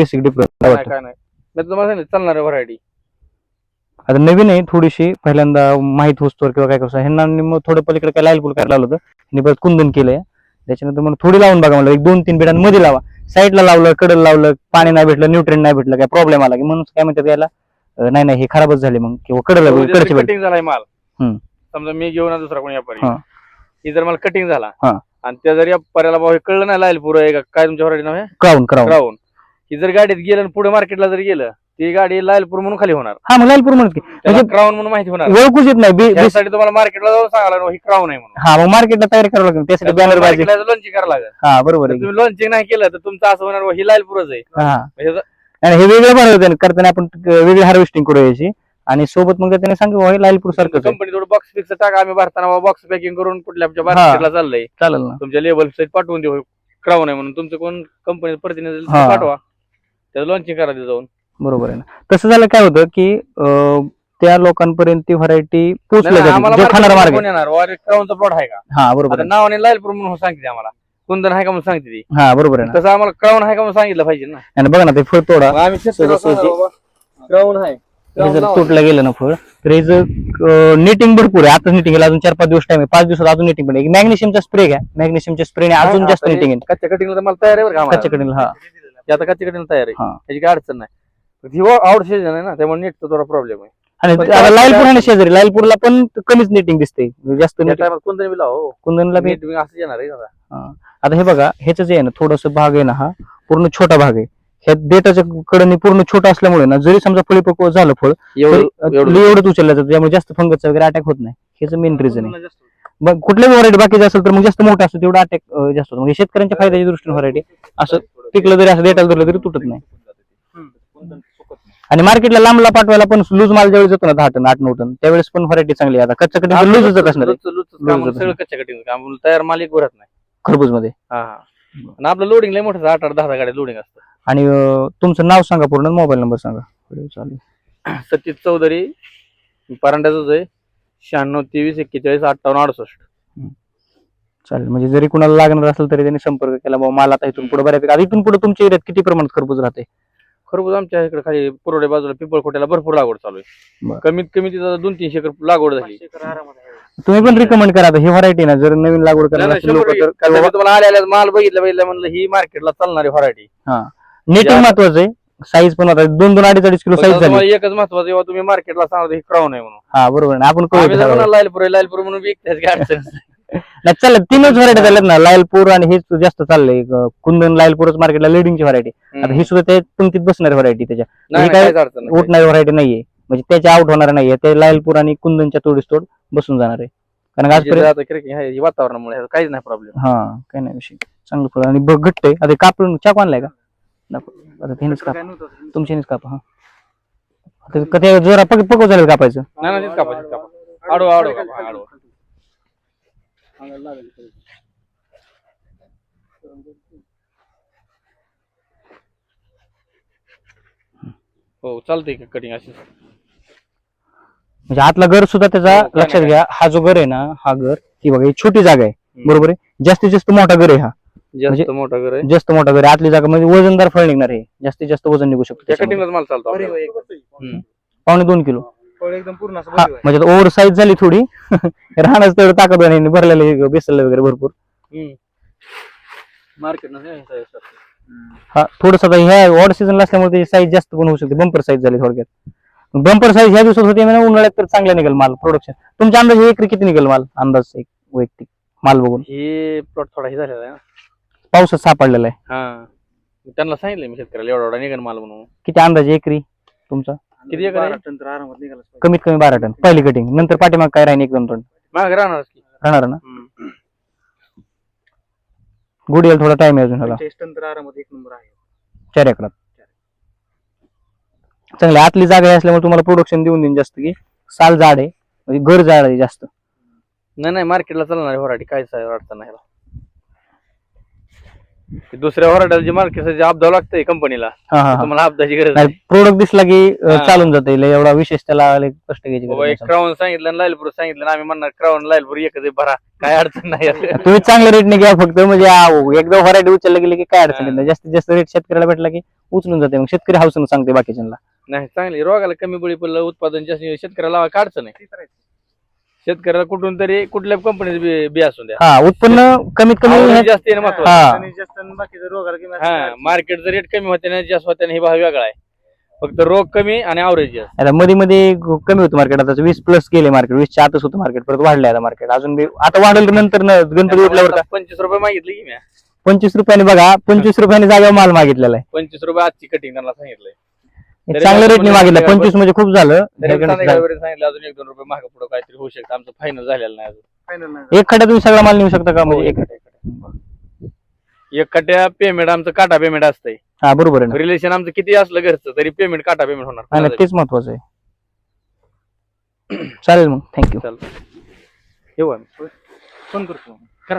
Basic काय difference काय नाही. मी तुम्हाला सांगितलं चालणार आहे व्हरायटी आता नवीन आहे थोडीशी. पहिल्यांदा माहीत होस्तोवर किंवा काय कसं ह्यांना आणि मग थोडं पलीकडे काय लाल फुल करायला लावलं होतं आणि परत कुंदन केलंय. त्याच्यानंतर मग थोडी लावून बघा म्हणलं एक दोन तीन बिडांमध्ये लावा. साईडला लावलं कडल लावलं पाणी नाही भेटलं न्यूट्रिएंट नाही भेटलं काय प्रॉब्लेम आला की म्हणून काय म्हणतात याला अं, नाही नाही हे खराबच झाले मग. किंवा कडल कडचे कटिंग झालाय माल. हम्म. समजा मी घेऊन दुसरा कोणी व्यापारी. हा. ही जर मला कटिंग झाला हा. आणि त्या जर व्यापाऱ्याला बाबा हे कळलं नाही लाईल पुरं आहे का काय तुमच्या व्हरायटी नाव आहे? क्राऊन क्राऊन राहून ही जर गाडीत गेलं आणि पुढे मार्केटला जर गेलं ती गाडी लायलपूर म्हणून खाली होणार. हा मग लालपूर म्हणत की. त्याला म्हणजे क्राऊन म्हणून माहिती होणार. ओळखूच येत नाही. बे- त्यासाठी तुम्हाला मार्केटला जाऊन सांगायला ही क्राऊन आहे म्हणून. हा मग मार्केटला तयारी करावं लागेल. त्यासाठी बॅनर पाहिजे. लॉन्चिंग करावं लागेल. हा बरोबर आहे तुम्ही लॉन्चिंग नाही केलं तर तुमचं असं होणार "वा, ही लायलपूरच आहे. हा. आणि हे वेगळं बनवते करताना आपण वेगळी हार्वेस्टिंग करू याची. आणि सोबत मग त्याने सांगू हे लालपूर सारखंच आहे. कंपनी थोडं बॉक्स फिक्स टाका आम्ही भरताना बॉक्स पॅकिंग करून कुठल्या आमच्या मार्केटला चाललंय. चालेल ना. तुमच्या लेबल साईड पाठवून देऊ. क्राऊन आहे म्हणून तुमचं कोण कंपनी प्रतिनिधी हा. पाठवा. त्याचं लॉन्चिंग करा ते जाऊन. बरोबर आहे ना. तसं झालं काय होतं की अं, त्या लोकांपर्यंत ती व्हरायटी पोहोचल्या नाही, जाते आम्हाला जो खाणारा market मार्ग कोण येणार. वारे क्राऊनचा प्लॉट आहे का? हा बरोबर आता आहे. नावाने लायलपूर म्हणून सांगते आम्हाला. कुंदन आहे का म्हणून सांगते ती. हा बरोबर आहे ना. तसं आम्हाला क्राऊन आहे का म्हणून सांगितलं पाहिजे ना. आणि बघा ना ते फळ तोडा. आम्ही क्राऊन आहे. हे जर तुटलं गेलं ना फळ तर याचं निटिंग भरपूर आहे. आता निटिंग अजून चार पाच दिवस टाइम आहे. पाच दिवसात अजून निटिंग पण मॅग्नेशियमचा स्प्रे घ्या. मॅग्नेशियमच्या स्प्रेने अजून जास्त निटिंग येईल. कच्च्या कटिंगला मला तयार आहे बरं का आम्हाला. कच्च्या कडेला हा. ते आता कच्च्या कटिंग तयार आहे? हा. त्याची काय अडचण नाही. ही आवड सीजन आहे ना त्यामुळे नेटचा थोडा प्रॉब्लेम आहे. आणि पण आता त्या- लालपूर आणि शेजारी लालपूरला पण कमीच निटिंग दिसते जास्त त्या टायमात कोणतरी लावा हो. कुंदनला बी नीट बी असं येणार आहे का. आता हे बघा ह्याच जे आहे ना थोडस भाग आहे ना हा पूर्ण छोटा भाग आहे. ह्या देठाच्या कडनी पूर्ण छोटा असल्यामुळे ना जरी समजा परिपक्व झालं फळ एवढं तरी एवढं एवढंच उचललं जातं त्यामुळे जास्त फंगस वगैरे अटॅक होत नाही. ह्याचं मेन रिझन आहे. मग कुठल्याही व्हरायटी बाकीचे असेल तर मग जास्त मोठं असतं तेवढं अटॅक जास्त. होतं हे शेतकऱ्यांच्या फायद्याच्या दृष्टीने व्हरायटी असं पिकलं जरी असं देटाला धरलं तरी तुटत नाही. आणि मार्केटला लांबला पाठवायला पण लूज माल ज्यावेळी जातो ना दहा टन आठ नऊ टन त्यावेळेस पण व्हरायटी चांगली आहे. आता कच्च्या कडे लूजच असणार आहे, लुच- लुच काम लुच- सगळं कच्च्या कटिंग काम तयार माल एक भरत नाही. खरबूजमध्ये हा हा. आणि आपलं लोडिंग लय मोठं आठ आठ दहा दहा गाड्या लोडिंग असतं आणि अं, तुमचं नाव सांगा पूर्ण मोबाईल नंबर सांगा. बरं, चालेल सतीश चौधरी परांड्याचंच आहे. शहाण्णव तेवीस एक्केचाळीस अठ्ठावन्न अडुसष्ट. चालेल. म्हणजे जरी कुणाला लागणार असेल तरी त्यांनी संपर्क केला बाबा मला आता इथून पुढे बऱ्यापैकी आता इथून पुढे तुमच्या एरियात किती प्रमाणात खरबूज राहते खरबूज आमच्या इकडे खाली पुरोडे बाजूला पिंपळखोट्याला भरपूर लागवड चालू आहे. बरं. कमीत कमी तिथं दोन तीनशे एकर लागवड झाली. तुम्ही पण रिकमेंड करा आता ही व्हरायटी ना जर नवीन लागवड करणार असेल लोक तर कारण मी तुम्हाला आल्या आल्या माल बघितलं बघितलं म्हणलं ही मार्केटला चालणारी व्हरायटी नेटिंग महत्वाचं आहे. साईज पण आता दोन दोन अडीच अडीच किलो साईज झाली. तुम्हाला एकच महत्वाचं जेव्हा तुम्ही मार्केटला सांगता ही क्राऊन आहे म्हणून. हा बरोबर आहे. आपण आम्ही जर कळू म्हणाल लालपूर आहे, लालपूर म्हणून विकत त्याची काय अडचण नाही. नाही चालेल तीनच व्हरायटी झाल्यात ना लायलपूर आणि हेच जास्त चाललंय कुंदन लायलपूरच मार्केटला लिडिंगची व्हरायटी आता ही सुद्धा त्या पंक्तीत बसणारी व्हरायटी त्याच्या. नाही, ही काय. उठणारी व्हरायटी नाहीये. म्हणजे त्याच्या आउट होणार नाहीये. ते लायलपूर आणि कुंदनच्या तोडीस तोड बसून जाणार आहे. कारण म्हणजे आजपर्यंत ही वातावरणामुळे काहीच नाही प्रॉब्लेम हा काही नाही विषय. चांगलं फळ आणि बघ घट्ट आहे. आता कापून चाकू आणलाय का. आता त्यानेच काप. तुमच्यानेच कापा हा. आता कधी जरा पक पकव झालं कापायचं. नाही कापा हो चालतंय कटिंग अशी म्हणजे आतला घर सुद्धा त्याचा हो, काय लक्षात नाही, घ्या. हा जो घर आहे ना हा घर ही बघा ही छोटी जागा आहे. हम्म. बरोबर आहे? जास्तीत जास्त मोठा घर आहे हा. जास्त म्हणजे- मोठा घर आहे. जास्त मोठा घर आहे. आतली जागा म्हणजे वजनदार फळ निघणार आहे. जास्तीत जास्त वजन निघू शकतो त्या त्याच्यामध्ये. कटिंगलाच माल चालतो आपल्याला. हम्म. पावणे दोन किलो. एकदम पूर्ण असं हा म्हणजे ओव्हर साईज झाली थोडी. राहणार तेवढं ताकद आणि भरलेलं बेसलं वगैरे भरपूर. मार्केट हा थोडस आता ह्या ऑड सीझनला असल्यामुळे त्याची साईज जास्त पण होऊ शकते. बंपर साईज झाली थोडक्यात. बंपर साईज ह्या दिवसात होती म्हणजे उन्हाळ्यात तर चांगला निघेल माल प्रोडक्शन तुमच्या अंदाजे एकरी किती निघेल माल? अंदाज एक वैयक्तिक माल बघून. हे प्लॉट थोडा हे झालेला आहे ना. पावसात सापडलेला आहे. हा. त्यांना सांगितलं मी शेतकऱ्याला एवढा एवढा निघन माल म्हणून. किती अंदाजे एकरी तुमचा? किती एकर आहे? आरामात कमीत कमी बारा टन. पहिली कटिंग नंतर पाठीमाग काय राहील एक दोन टन. मागे राहणारच की. राहणार ना. गुड यायला थोडा टाइम आहे अजून ह्याला. पंचेचाळीस तर आरामात एक नंबर आहे. चार एकरात. चांगली आतली जागा आहे असल्यामुळे तुम्हाला प्रोडक्शन देऊन देईन जास्त की. साल जाड आहे. म्हणजे घर जाड आहे जास्त. नाही नाही मार्केटला चालणार व्हरायटी काय अडचण नाही. दुसऱ्या व्हरायटाला जे मार्केटचं अपदाव लागतंय कंपनीला हा हा हा. तुम्हाला गरज नाही नाही प्रोडक्ट दिसला की अं, हा. चालून जाते एवढा विशेष त्याला लय कष्ट घ्यायची गरज बाबा नाही क्राऊन सांगितलं आणि लायलपूर सांगितलं आणि आम्ही म्हणणार क्राऊन लायलपूर एकच आहे भरा काय अडचण नाही यात. तुम्ही चांगल्या रेटने घ्या फक्त म्हणजे आ, एकदा व्हरायटी उचलला गेली की काय अडचण येत. नाही जास्तीत जास्त रेट शेतकऱ्याला भेटला की उचलून जाते मग शेतकरी हाऊसून सांगते बाकीच्यांना नाही चांगली रोगाला कमी बळी पडलं उत्पादन जास्त शेतकऱ्याला लावा काढचं नाही शेतकऱ्याला कुठून तरी कुठल्या कंपनीचं बी बी असू द्या. हा उत्पन्न कमीत कमी जास्त येणं महत्वाचं. हा. आणि जास्त आणि बाकीचं रोगाला किंवा हा मार्केटचा रेट कमी होते ना जास्त होते ना हे भाव वेगळा आहे. फक्त रोग कमी आणि आवरेज जास्त. आता मध्ये मध्ये कमी होतं मार्केट आता वीस प्लस गेले मार्केट वीसच्या आतच होतं मार्केट परत वाढले आता मार्केट अजून बी आता वाढेल तर नंतर न गणपती उठल्यावर का? पंचवीस रुपये मागितले की मी. पंचवीस रुपयाने बघा पंचवीस रुपयाने जागा माल मागितलेला आहे. पंचवीस रुपये आजची कटिंग त्यांना सांगितलंय. आपण रेटने मागितलं. पंचवीस म्हणजे खूप झालं. सांगितलं अजून एक दोन रुपये मागे पुढे काहीतरी होऊ शकतं. आमचं फायनल झालेलं नाही अजून. फायनल नाही एक खड्यात तुम्ही सगळा माल नेऊ शकता का? म्हणजे एक एक कट्या पेमेंट आमचं काटा पेमेंट असतंय. हा बरोबर आहे रिलेशन आमचं किती असलं घरचं तरी पेमेंट काटा पेमेंट हा, होणार नाही, तेच महत्वाचं आहे. चालेल मग. थँक्यू चालतं येऊ आम्ही. फोन करतो.